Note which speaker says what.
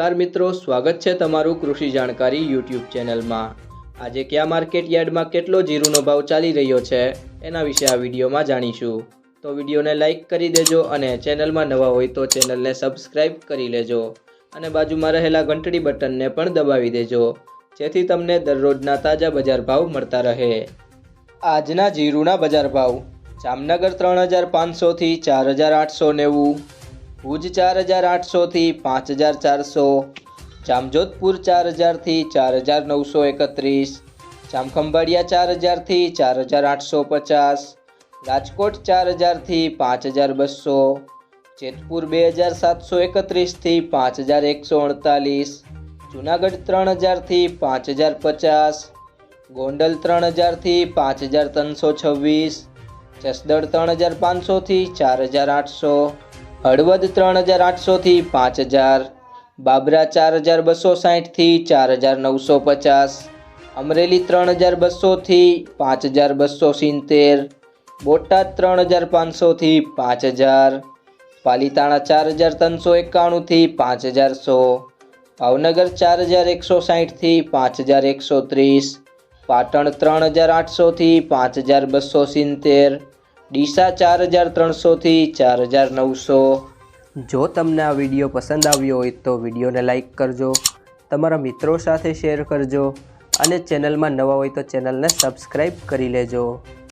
Speaker 1: નમસ્કાર મિત્રો, સ્વાગત છે તમારું કૃષિ જાણકારી યુટ્યુબ ચેનલમાં. આજે કયા માર્કેટ યાર્ડમાં કેટલો જીરુનો ભાવ ચાલી રહ્યો છે એના વિશે આ વિડીયોમાં જાણીશું. તો વિડીયોને લાઇક કરી દેજો અને ચેનલમાં નવા હોય તો ચેનલને સબસ્ક્રાઇબ કરી લેજો અને બાજુમાં રહેલા ઘંટડી બટનને પણ દબાવી દેજો, જેથી તમને દરરોજના તાજા બજાર ભાવ મળતા રહે. આજના જીરુના બજાર ભાવ જામનગર ત્રણ હજાર પાંચસોથી ચાર હજાર આઠસો નેવું ભુજ ચાર હજાર આઠસોથી પાંચ હજાર ચારસો, જામજોધપુર ચાર હજારથી ચાર હજાર નવસો એકત્રીસ, જામખંભાળિયા ચાર હજારથી ચાર હજાર આઠસો પચાસ, રાજકોટ ચાર હજારથી પાંચ હજાર બસો, જેતપુર બે હજાર સાતસો એકત્રીસથી પાંચ હજાર એકસો અડતાલીસ, જુનાગઢ ત્રણ હજારથી પાંચ હજાર પચાસ, ગોંડલ ત્રણ હજારથી પાંચ હજાર ત્રણસો છવ્વીસ, જસદણ ત્રણ હજાર પાંચસોથી ચાર હજાર આઠસો હળવદ ત્રણ હજાર આઠસોથી પાંચ હજાર, બાબરા ચાર હજાર બસો સાહીઠથી ચાર હજાર નવસો પચાસ, અમરેલી ત્રણ હજાર બસોથી પાંચ હજાર બસો સિત્તેર, બોટાદ ત્રણ હજાર પાંચસોથી પાંચ હજાર, પાલીતાણા ચાર હજાર ત્રણસો એકાણુંથી પાંચ હજાર સો, ભાવનગર ચાર હજાર એકસો સાહીઠથી પાંચ હજાર એકસો ત્રીસ, પાટણ ત્રણ હજાર આઠસોથી પાંચ હજાર બસો સિત્તેર ડીસા ચાર હજાર ત્રણસોથી ચાર હજાર નવસો. જો તમને આ વીડિયો પસંદ આવ્યો હોય તો વિડીયોને લાઇક કરજો, તમારા મિત્રો સાથે શેર કરજો અને ચેનલમાં નવા હોય તો ચેનલને સબસ્ક્રાઈબ કરી લેજો.